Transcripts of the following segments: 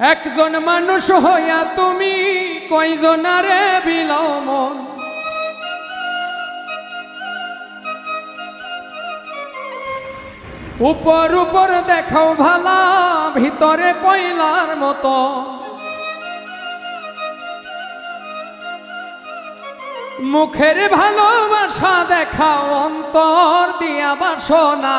একজন মানুষ হইয়া তুমি কয়জনারে বিলাও মন উপর উপর দেখাও ভালা, ভিতরে পয়লার মতো। মুখের ভালোবাসা দেখাও, অন্তর দিয়া বাসনা।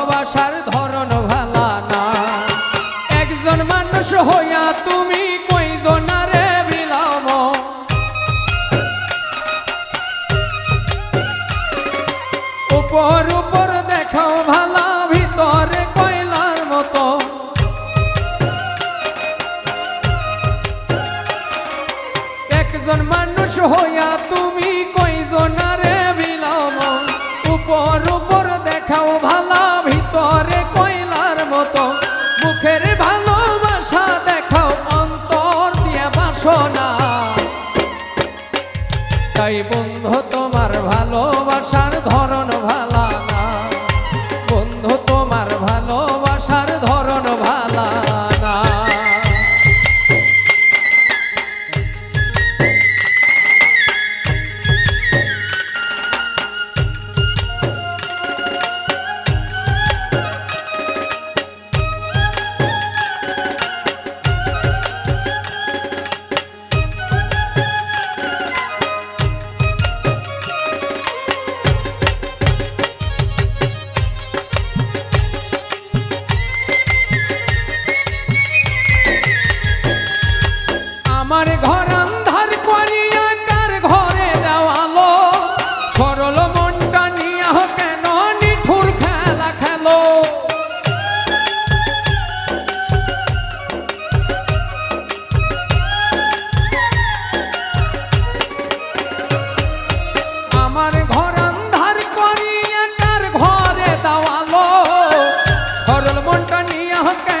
হইয়া তুমি আমার ঘর আন্ধার করিয়া কার ঘরে দেওয়ালো? সরল মনটা নিয়া কেন নিঠুর খেলা খেলো? আমার ঘর আন্ধার করিয়া কার ঘরে দেওয়ালো? সরল মনটা নিয়া কেন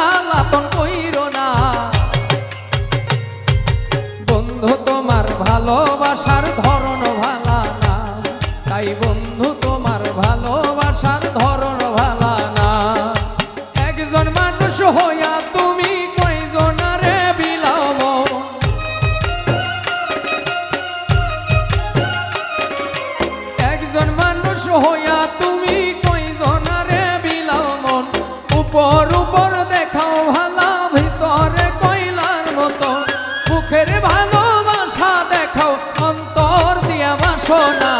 তাই বন্ধু, তোমার ভালোবাসার ধরন ভালা না। একজন মানুষ হইয়া তুমি কয়জনারে বিলাম একজন মানুষ হইয়া তুমি কয়জনারে বিলাও মন। উপর উপর দেখাও ভালা, ভিতরে কইলার মতো। মুখের ভালোবাসা দেখাও, অন্তর দিয়া বাসনা।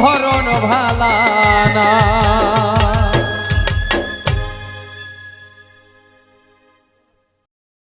ধরন ভালানা